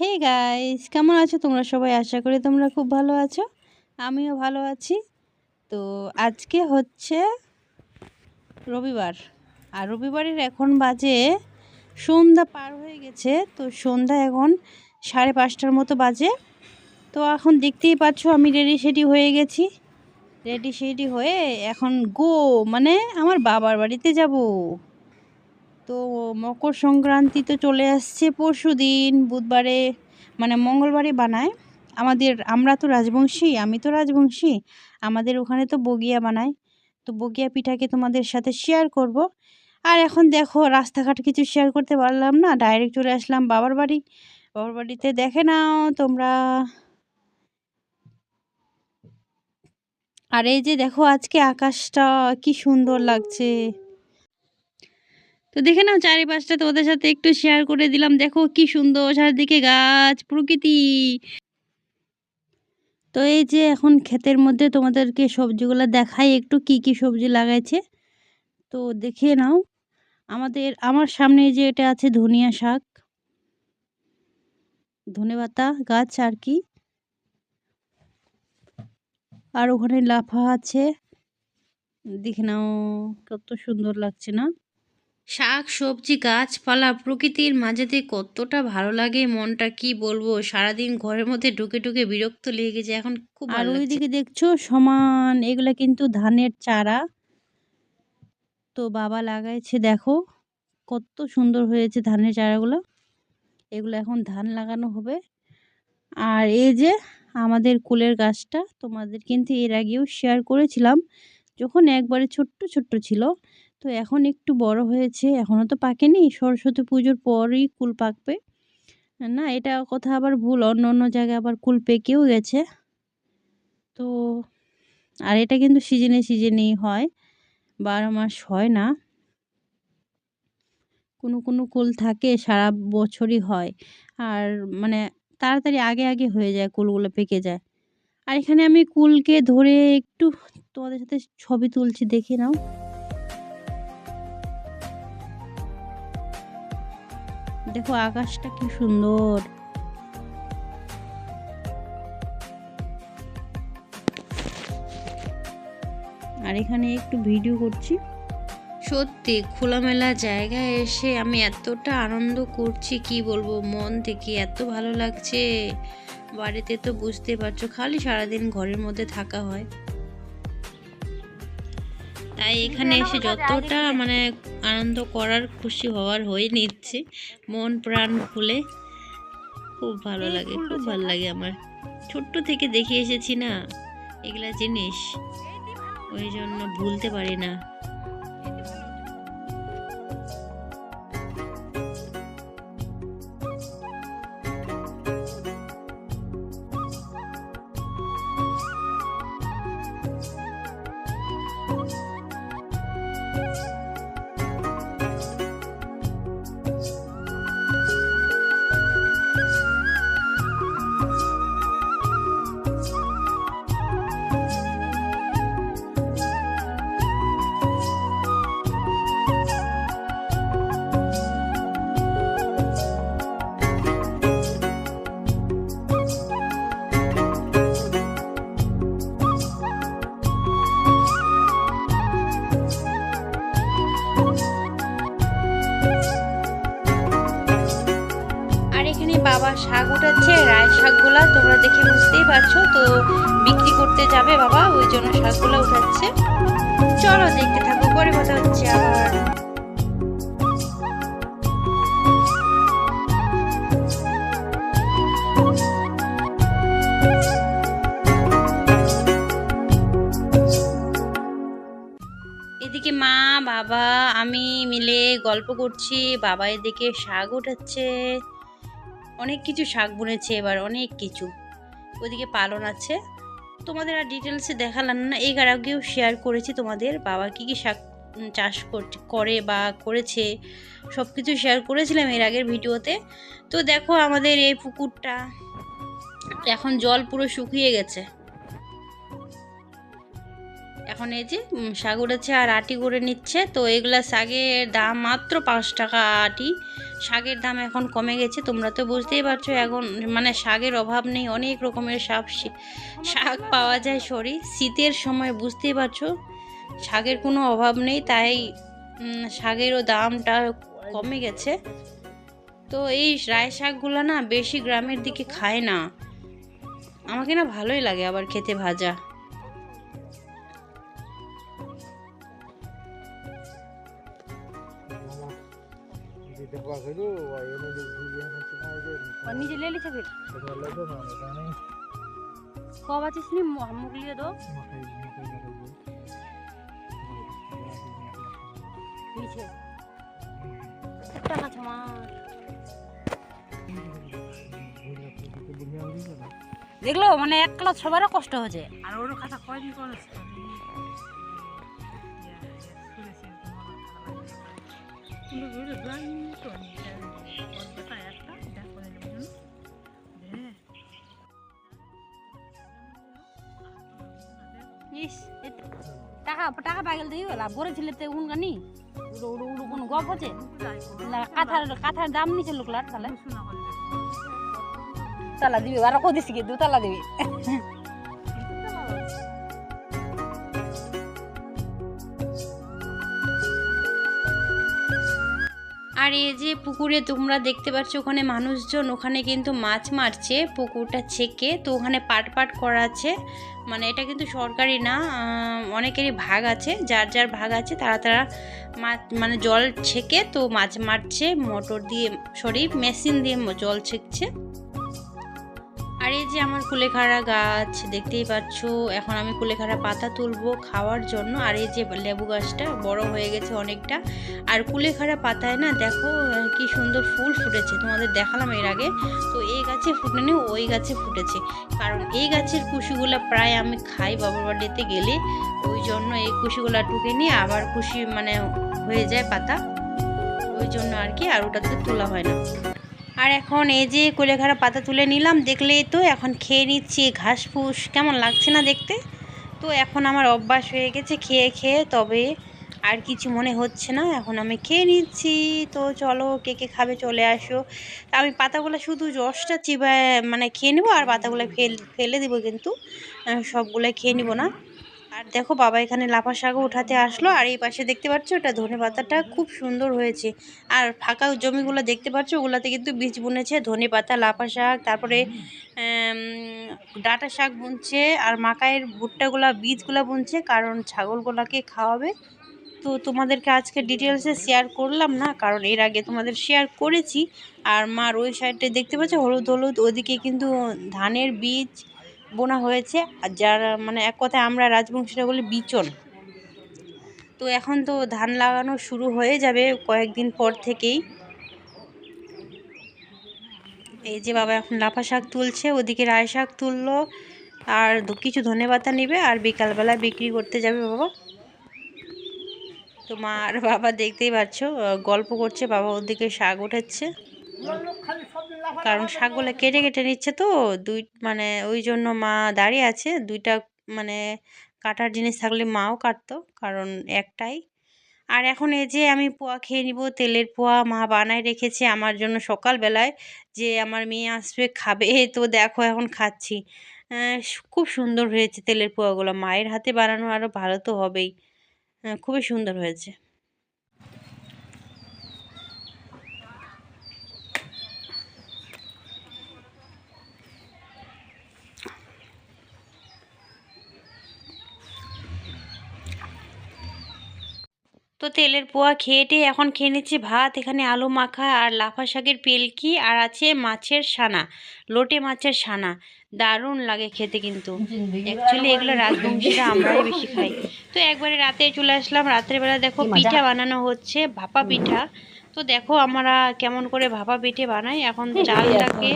Hey guys কেমন আছো তোমরা সবাই? আশা করি তোমরা খুব ভালো আছো। আমিও ভালো আছি। তো আজকে হচ্ছে রবিবার। আর রবিবারের এখন বাজে সন্ধ্যা পার হয়ে গেছে। তো সন্ধ্যা এখন সাড়ে পাঁচটার মতো বাজে। তো এখন দেখতেই পাচ্ছ আমি রেডি সেডি হয়ে গেছি। রেডি সেডি হয়ে এখন গো মানে আমার বাবার বাড়িতে যাব। তো মকর সংক্রান্তি তো চলে আসছে পরশু দিন, বুধবারে মানে মঙ্গলবারে বানায়। আমাদের, আমরা তো রাজবংশী, আমি তো রাজবংশী, আমাদের ওখানে তো বগিয়া বানায়। তো বগিয়া পিঠাকে তোমাদের সাথে শেয়ার করব। আর এখন দেখো, রাস্তাঘাট কিছু শেয়ার করতে পারলাম না ডাইরেক্ট চলে আসলাম বাবার বাড়ি। বাবার বাড়িতে দেখে নাও তোমরা। আর এই যে দেখো, আজকে আকাশটা কি সুন্দর লাগছে। তো দেখে নাও চারিপাশটা তোমাদের সাথে একটু শেয়ার করে দিলাম। দেখো কি সুন্দর চারিদিকে গাছ, প্রকৃতি। তো এই যে এখন ক্ষেতের মধ্যে তোমাদেরকে সবজিগুলো দেখাই, একটু কি কি সবজি লাগাইছে। তো দেখে নাও, আমাদের, আমার সামনে যে এটা আছে ধনিয়া শাক ধনেপাতা গাছ আর কি। আর ওখানে লাফা আছে। দেখে নাও, কত সুন্দর লাগছে না? শাক সবজি গাছপালা প্রকৃতির মাঝেতে কতটা ভালো লাগে মনটা কি বলব? সারাদিন ঘরের মধ্যে ঢুকে ঢুকে বিরক্ত লেগে গেছে এখন খুব আর ওইদিকে দেখছ সমান এগুলা কিন্তু ধানের চারা। তো বাবা লাগাইছে দেখো কত সুন্দর হয়েছে ধানের চারাগুলো। এগুলো এখন ধান লাগানো হবে। আর এই যে আমাদের কুলের গাছটা তোমাদের কিন্তু এর আগেও শেয়ার করেছিলাম যখন একবারে ছোট্ট ছোট্ট ছিল তো এখন একটু বড় হয়েছে এখনও তো পাকেনি। সরস্বতী পুজোর পরই কুল পাকবে। না, এটা কথা আবার ভুল। অন্য অন্য জায়গায় আবার কুল পেকেও গেছে। তো, আর এটা কিন্তু সিজনে সিজনেই হয়। বারো মাস হয় না। কোনো কোনো কুল থাকে, সারা বছরই হয়। আর মানে তাড়াতাড়ি আগে আগে হয়ে যায়, কুলগুলো পেকে যায়। আর এখানে আমি কুলকে ধরে একটু তোমাদের সাথে ছবি তুলছি, দেখে নাও। দেখো আকাশটা কি সুন্দর। আর এখানে একটু ভিডিও করছি। সত্যি খোলামেলা জায়গায় এসে আমি এতটা আনন্দ করছি, কি বলব, মন থেকে এত ভালো লাগছে। বাড়িতে তো বুঝতে পারছ, খালি সারাদিন ঘরের মধ্যে থাকা হয়। তাই এখানে এসে যতটা মানে আনন্দ করার খুশি হওয়ার হয়ে নিচ্ছে মন প্রাণ খুলে খুব ভালো লাগে খুব ভালো লাগে আমার। ছোট্ট থেকে দেখে এসেছি না এগুলা জিনিস। ওই জন্য ভুলতে পারি না। শাক উঠাচ্ছে, রায় শাকগুলা তোমরা দেখে বুঝতেই পারছ, তো বিক্রি করতে যাবে বাবা, ওই জন্য শাকগুলা উঠাচ্ছে। চলো দেখতে থাকো, পরে কথা হচ্ছে আবার। এদিকে মা, বাবা, আমি মিলে গল্প করছি, বাবা এদিকে শাক উঠাচ্ছে। অনেক কিছু শাক বুনেছে এবার, অনেক কিছু। ওদিকে পালন আছে। তোমাদের আর ডিটেলসে দেখালাম না। এই আগেও শেয়ার করেছি তোমাদের। বাবা কি কি শাক চাষ করে বা করেছে সব কিছু শেয়ার করেছিলাম এর আগের ভিডিওতে। তো দেখো আমাদের এই পুকুরটা, এখন জল পুরো শুকিয়ে গেছে। এখন এই যে শাক উড়েছে আর আটি করে নিচ্ছে। তো এগুলা শাকের দাম মাত্র পাঁচ টাকা আটি। শাকের দাম এখন কমে গেছে, তোমরা তো বুঝতেই পারছ। এখন মানে শাকের অভাব নেই, অনেক রকমের শাক শাক পাওয়া যায় সরি শীতের সময় বুঝতেই পারছ, শাকের কোনো অভাব নেই, তাই শাকেরও দামটা কমে গেছে। তো এই রায় শাকগুলো না বেশি গ্রামের দিকে খায় না। আমাকে না ভালোই লাগে আবার খেতে ভাজা। নিজে লে লিছে ফির? কব আছিস নি মুখ লিয়ে দো। নিচে একটা মাছ আমার দেখল মানে এক ক্লাস সবারও কষ্ট হচ্ছে আর ওরও খাতা কয়দিন করেছে কিন্তু বুঝলে জানি তো কথা একটা এটা করে নেব হ্যাঁ ইস এ তো- টাকা টাকা পাইগেল দিয়ে গেলা বড় ছেলে তো উন গানি উড়ো উড়ো উড়ো কোন গপ না কাঁথার কাঁথার দাম নিচে লোকলার তাহলে তালা দিবি আর কদিস কি দু দিবি আর এই যে পুকুরে তোমরা দেখতে পাচ্ছ ওখানে মানুষজন, ওখানে কিন্তু মাছ মারছে, পুকুরটা ছেকে, তো ওখানে পাট পাট করা আছে। মানে এটা কিন্তু সরকারি না অনেকেরই ভাগ আছে, যার যার ভাগ আছে তারা তারা মাছ মানে জল ছেকে তো মাছ মারছে, মোটর দিয়ে, সরি, মেশিন দিয়ে জল ছেকছে। আর এই যে আমার কুলেখাড়া গাছ, দেখতেই পাচ্ছ, এখন আমি কুলেখাড়া পাতা তুলবো খাওয়ার জন্য। আর এই যে লেবু গাছটা বড় হয়ে গেছে অনেকটা। আর কুলেখাড়া পাতায় না দেখো কি সুন্দর ফুল ফুটেছে, তোমাদের দেখালাম এর আগে। তো এই গাছে ফুটেনি ওই গাছে ফুটেছে। কারণ এই গাছের কুশিগুলো প্রায় আমি খাই বাবার বাড়িতে গেলে, ওই জন্য এই কুশিগুলো টুকে নিয়ে আবার কুশি মানে হয়ে যায় পাতা। ওই জন্য আর কি, আর ওটাতে তোলা হয় না। আর এখন এই যে কুলেখাড়া পাতা তুলে নিলাম, দেখলেই তো এখন খেয়ে নিচ্ছি, ঘাস ফুস, কেমন লাগছে না দেখতে? তো এখন আমার অভ্যাস হয়ে গেছে খেয়ে খেয়ে, তবে আর কিছু মনে হচ্ছে না, এখন আমি খেয়ে নিচ্ছি। তো চলো কে কে খাবে চলে আসো। আমি পাতাগুলো শুধু রসটা চিবায় মানে খেয়ে নেব, আর পাতাগুলো ফেল, ফেলে দেবো কিন্তু সবগুলো খেয়ে নিব না। আর দেখো বাবা এখানে লাফা শাকও উঠাতে আসলো, আর এই পাশে দেখতে পাচ্ছ ওটা ধনে পাতাটা খুব সুন্দর হয়েছে। আর ফাঁকা জমিগুলো দেখতে পাচ্ছ, ওগুলোতে কিন্তু বীজ বুনেছে, ধনে পাতা লাফা শাক, তারপরে ডাঁটা শাক বুনছে, আর মাকাইয়ের ভুট্টাগুলা, বীজগুলা বুনছে, কারণ ছাগলগুলাকে খাওয়াবে। তো তোমাদেরকে আজকে ডিটেলসে শেয়ার করলাম না, কারণ এর আগে তোমাদের শেয়ার করেছি। আর মার ওই সাইডে দেখতে পাচ্ছ, হলুদ হলুদ, ওদিকে কিন্তু ধানের বীজ বোনা হয়েছে, আর যারা মানে এক কথায় আমরা রাজবংশীরা বলি বিচন। তো এখন তো ধান লাগানো শুরু হয়ে যাবে কয়েকদিন পর থেকেই। এই যে বাবা এখন লাফা শাক তুলছে, ওদিকে রায় শাক তুললো, আর কিছু ধনে পাতা নেবে, আর বিকালবেলা বিক্রি করতে যাবে বাবা। তো মা আর বাবা দেখতেই পাচ্ছ গল্প করছে, বাবা ওদিকে শাক উঠাচ্ছে। কারণ শাকগুলো কেটে কেটে নিচ্ছে তো, দুই মানে ওই জন্য মা দাঁড়িয়ে আছে। দুইটা মানে কাটার জিনিস থাকলে মাও কাটতো, কারণ একটাই। আর এখন এই যে আমি পোয়া খেয়ে নিব, তেলের পোয়া মা বানায় রেখেছে আমার জন্য সকালবেলায়, যে আমার মেয়ে আসবে, খাবে, তো দেখো এখন খাচ্ছি। খুব সুন্দর হয়েছে তেলের পোয়াগুলো। মায়ের হাতে বানানো আরও ভালো তো হবেই। খুবই সুন্দর হয়েছে। তো তেলের পোয়া খেয়ে টেয়ে এখন খেয়ে নিচ্ছি ভাত এখানে আলু মাখা আর লাফা শাকের পেলকি আর আছে মাছের সানা লোটে মাছের সানা দারুণ লাগে খেতে কিন্তু। অ্যাকচুয়ালি এগুলো রাজবংশীরা আমরাই বেশি খাই। তো একবারে রাতে চলে আসলাম রাতের বেলা দেখো পিঠা বানানো হচ্ছে ভাপা পিঠা। তো দেখো আমরা কেমন করে ভাপা পিঠে বানাই। এখন চালটাকে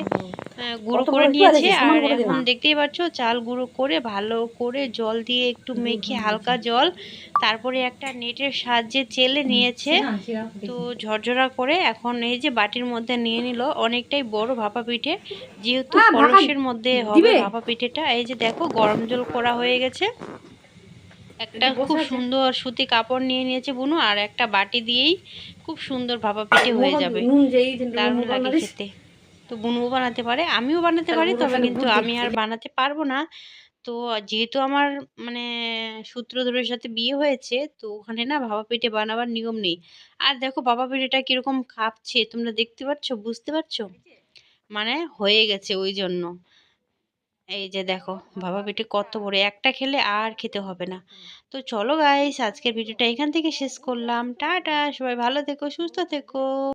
আহ, গুঁড়ো করে নিয়েছে। আর এখন দেখতেই পাচ্ছ চাল গুঁড়ো করে ভালো করে জল দিয়ে একটু মেখে হালকা জল তারপরে একটা নেটের সাহায্যে চেলে নিয়েছে। তো ঝরঝরা করে এখন এই যে বাটির মধ্যে নিয়ে নিল অনেকটাই বড় ভাপা পিঠে। যেহেতু হ্যাঁ, কলসের মধ্যে হবে ভাপা পিঠেটা। এই যে দেখো গরম জল করা হয়ে গেছে। একটা খুব সুন্দর সুতি কাপড় নিয়ে নিয়েছে বুনু আর একটা বাটি দিয়েই খুব সুন্দর ভাপা পিঠে হয়ে যাবে। দারুণ লাগে খেতে। তো বুনুও বানাতে পারে আমিও বানাতে পারি তবে কিন্তু আমি আর বানাতে পারব না। তো যেহেতু আমার মানে সূত্রধরের সাথে বিয়ে হয়েছে তো ওখানে না ভাপা পিঠে বানাবার নিয়ম নেই। আর দেখো ভাপা পিঠেটা কীরকম কাঁপছে তোমরা দেখতে পাচ্ছ বুঝতে পারছ? মানে হয়ে গেছে ওই জন্য। এই যে দেখো, বাবা বেটি কত বড়, একটা খেলে আর খেতে হবে না। তো চলো গাইস আজকের ভিডিওটা এখান থেকে শেষ করলাম। টাটা, সবাই ভালো থেকো, সুস্থ থেকো।